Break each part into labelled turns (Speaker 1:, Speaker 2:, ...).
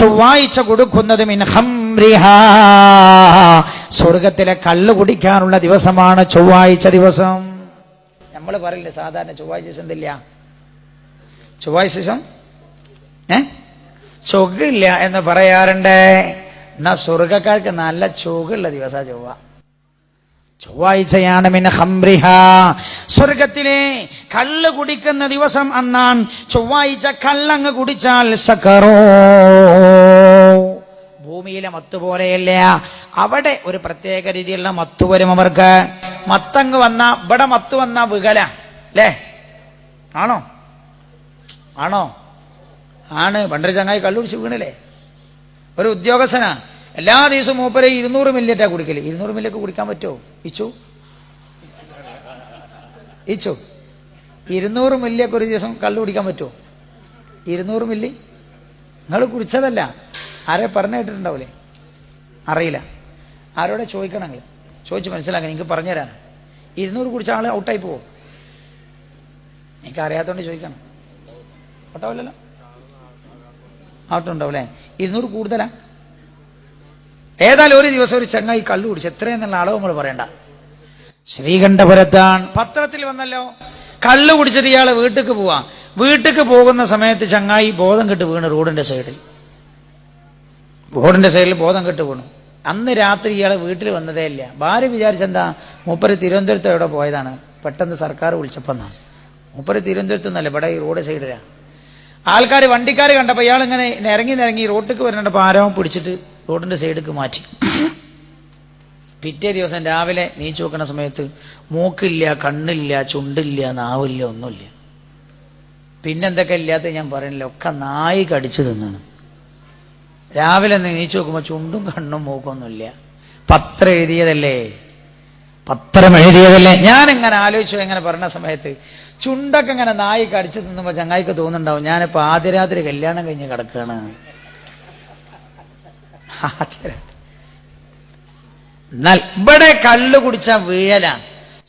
Speaker 1: ചൊവ്വാഴ്ച കൊടുക്കുന്നത് സ്വർഗത്തിലെ കള്ള് കുടിക്കാനുള്ള ദിവസമാണ് ചൊവ്വാഴ്ച ദിവസം. നമ്മൾ പറയില്ല സാധാരണ ചൊവ്വാഴ്ച ദിവസം എന്തില്ല? ചൊവ്വാഴ്ച ദിവസം? ഏ? ചൊകില്ല എന്ന് പറയാറുണ്ട്. എന്നാ സ്വർഗക്കാർക്ക് നല്ല ചൊകുള്ള ദിവസ ചൊവ്വ. ചൊവ്വാഴ്ചയാണ് മിൻ ഹംരിഹ സ്വർഗത്തിലെ കള്ള് കുടിക്കുന്ന ദിവസം അന്നാൻ ചൊവ്വാഴ്ച കള്ളങ്ങ് കുടിച്ചാൽ സക്കറോ ഭൂമിയിലെ മത്ത് പോലെയല്ല. അവിടെ ഒരു പ്രത്യേക രീതിയിലുള്ള മത്ത് വരും അവർക്ക്. മത്തങ്ങ് വന്ന ഇവിടെ മത്ത് വന്ന വികല. അല്ലേ ആണോ? ആണോ? ആണ്. പണ്ടൊരു ചങ്ങായി കള്ളുടിച്ച് വീണില്ലേ? ഒരു ഉദ്യോഗസ്ഥനാ. എല്ലാ ദിവസവും മൂപ്പരെ ഇരുന്നൂറ് മില്ലറ്റാ കുടിക്കൽ. ഇരുന്നൂറ് മില്ലൊക്കെ കുടിക്കാൻ പറ്റുമോ? ഇച്ചു? ഇച്ചു? ഇരുന്നൂറ് മില്ലിയൊക്കെ ഒരു ദിവസം കള്ളു കുടിക്കാൻ പറ്റുമോ? ഇരുന്നൂറ് മില്ലി? നിങ്ങൾ കുടിച്ചതല്ല. ആരെ പറഞ്ഞു കേട്ടിട്ടുണ്ടാവില്ലേ അറിയില്ല. ആരോടെ ചോദിക്കണം നിങ്ങൾ? ചോദിച്ച് മനസ്സിലാക്കാൻ എനിക്ക് പറഞ്ഞുതരാൻ ഇരുന്നൂറ് കുടിച്ച ആൾ ഔട്ടായി പോവോ? എനിക്ക് അറിയാത്തോണ്ട് ചോദിക്കണം. ഔട്ടാവില്ലല്ലോ? ഔട്ടുണ്ടാവും അല്ലേ ഇരുന്നൂറ് കൂടുതലാ? ഏതായാലും ഒരു ദിവസം ഒരു ചങ്ങായി കള്ളു കുടിച്ച് എത്രയെന്നുള്ള അളവ് നമ്മൾ പറയണ്ട. ശ്രീകണ്ഠപുരത്താണ്. പത്രത്തിൽ വന്നല്ലോ. കള്ളു കുടിച്ചിട്ട് ഇയാളെ വീട്ടിക്ക് പോവാം. വീട്ടിക്ക് പോകുന്ന സമയത്ത് ചങ്ങായി ബോധം കെട്ട് വീണ് റോഡിന്റെ സൈഡിൽ. റോഡിന്റെ സൈഡിൽ ബോധം കെട്ട് വീണു. അന്ന് രാത്രി ഇയാളെ വീട്ടിൽ വന്നതേ ഇല്ല. ഭാര്യ വിചാരിച്ചെന്താ? മൂപ്പര് തിരുവനന്തപുരത്ത് എവിടെ പോയതാണ്? പെട്ടെന്ന് സർക്കാർ വിളിച്ചപ്പോന്നാണ് മൂപ്പര് തിരുവനന്തപുരത്ത് നിന്നല്ല? ഇവിടെ ഈ റോഡ് സൈഡിലാണ് ആൾക്കാർ വണ്ടിക്കാർ കണ്ടപ്പോൾ ഇയാളിങ്ങനെ നിരങ്ങി നിരങ്ങി റോട്ടിക്ക് വരുന്നുണ്ടപ്പോൾ ആരോ പിടിച്ചിട്ട് റോഡിന്റെ സൈഡിലേക്ക് മാറ്റി. പിറ്റേ ദിവസം രാവിലെ നീച്ചു വെക്കുന്ന സമയത്ത് മൂക്കില്ല കണ്ണില്ല ചുണ്ടില്ല നാവില്ല ഒന്നുമില്ല. പിന്നെന്തൊക്കെ ഇല്ലാത്ത ഞാൻ പറയണില്ല. ഒക്കെ നായി കടിച്ചു തിന്നാണ്. രാവിലെ നീച്ചു നോക്കുമ്പോൾ ചുണ്ടും കണ്ണും മൂക്കൊന്നുമില്ല. പത്രം എഴുതിയതല്ലേ? പത്രം എഴുതിയതല്ലേ? ഞാൻ എങ്ങനെ ആലോചിച്ചു എങ്ങനെ പറഞ്ഞ സമയത്ത് ചുണ്ടൊക്കെ ഇങ്ങനെ നായി കടിച്ചു തിന്നുമ്പോൾ ചങ്ങായിക്ക് തോന്നുന്നുണ്ടാവും ഞാനിപ്പോ ആദ്യരാത്രി കല്യാണം കഴിഞ്ഞ് കിടക്കുകയാണ്. ആദ്യരാത്രി. എന്നാൽ ഇവിടെ കള്ളു കുടിച്ച വീഴലാണ്.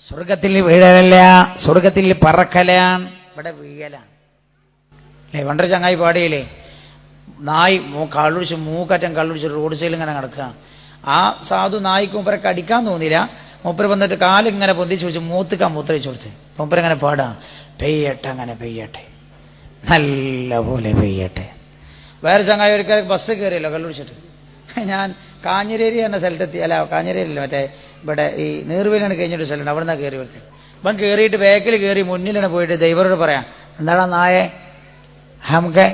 Speaker 1: സ്വർഗത്തിൽ വീഴലല്ല സ്വർഗത്തിൽ പറക്കലാണ്. ഇവിടെ വീഴലാണ്. അല്ലേ? വണ്ടര ചങ്ങായി പാടിയില്ലേ? നായ് കള്ളുടിച്ച് മൂക്കറ്റം കള്ളുടിച്ച് റോഡ് സൈഡിൽ ഇങ്ങനെ നടക്കുക. ആ സാധു നായ്ക്ക് മൂപ്പരെ കടിക്കാൻ തോന്നില്ല മൂപ്പര് വന്നിട്ട് കാലിങ്ങനെ പൊന്തിച്ച് വെച്ച് മൂത്തുക്കാൻ മൂത്രയിച്ച് കൊടുത്ത്. മൂപ്പരങ്ങനെ പാടാം? പെയ്യട്ടെ അങ്ങനെ പെയ്യട്ടെ. നല്ല പോലെ പെയ്യട്ടെ. വേറെ ചങ്ങായി ഒരിക്കൽ ബസ് കയറിയല്ലോ കള്ളുടിച്ചിട്ട്. ഞാൻ കാഞ്ഞിരേരി എന്ന സ്ഥലത്തെത്തി അല്ല കാഞ്ഞിരേരില്ല മറ്റേ ഇവിടെ ഈ നീർവേലിയാണ് കഴിഞ്ഞൊരു സ്ഥലമുണ്ട് അവിടെ നിന്നാണ് കയറി വരുന്നത് അപ്പം കയറിയിട്ട് ബാക്കിൽ കയറി മുന്നിലാണ് പോയിട്ട് ദൈവരോട് പറയാം എന്താണ് നായേ? നമുക്ക്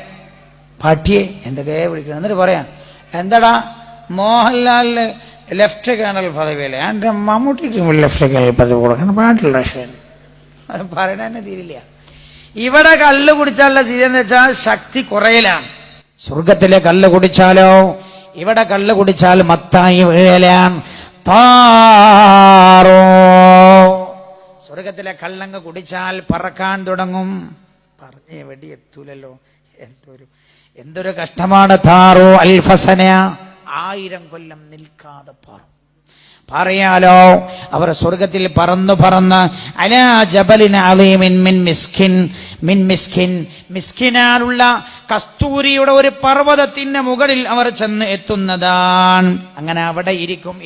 Speaker 1: പട്ടിയെ എന്തൊക്കെ വിളിക്കണം? എന്നിട്ട് പറയാം എന്താടാ? മോഹൻലാലിന് ലെഫ്റ്റ് കേണൽ പദവിയല്ലേ? എന്റെ മമ്മൂട്ടിക്കും ലെഫ്റ്റ് കേണൽ പദവി കൊടുക്കണം പാടില്ല അത് പറയണ തീരില്ല. ഇവിടെ കല്ല് കുടിച്ചാലുള്ള സ്ഥിതി വെച്ചാൽ ശക്തി കുറയിലാണ്. സ്വർഗത്തിലെ കല്ല് കുടിച്ചാലോ? ഇവിടെ കള്ള് കുടിച്ചാൽ മത്തായി വീഴലാൻ താറോ. സ്വർഗത്തിലെ കള്ളങ്ങ് കുടിച്ചാൽ പറക്കാൻ തുടങ്ങും. പറഞ്ഞേ വെടി എത്തൂലല്ലോ എന്തൊരു എന്തൊരു കഷ്ടമാണ് താറോ അൽഫസന. ആയിരം കൊല്ലം നിൽക്കാതെ പാറും. പറയാലോ അവർ സ്വർഗത്തിൽ പറന്നു പറന്ന് അലാ ജബലിൻ അലീമിൻ മിൻ മിസ്കിൻ മിൻ മിസ്കിൻ മിസ്കിനാലുള്ള കസ്തൂരിയുടെ ഒരു പർവതത്തിന്റെ മുകളിൽ അവർ ചെന്ന് എത്തുന്നതാണ്. അങ്ങനെ അവിടെ ഇരിക്കും.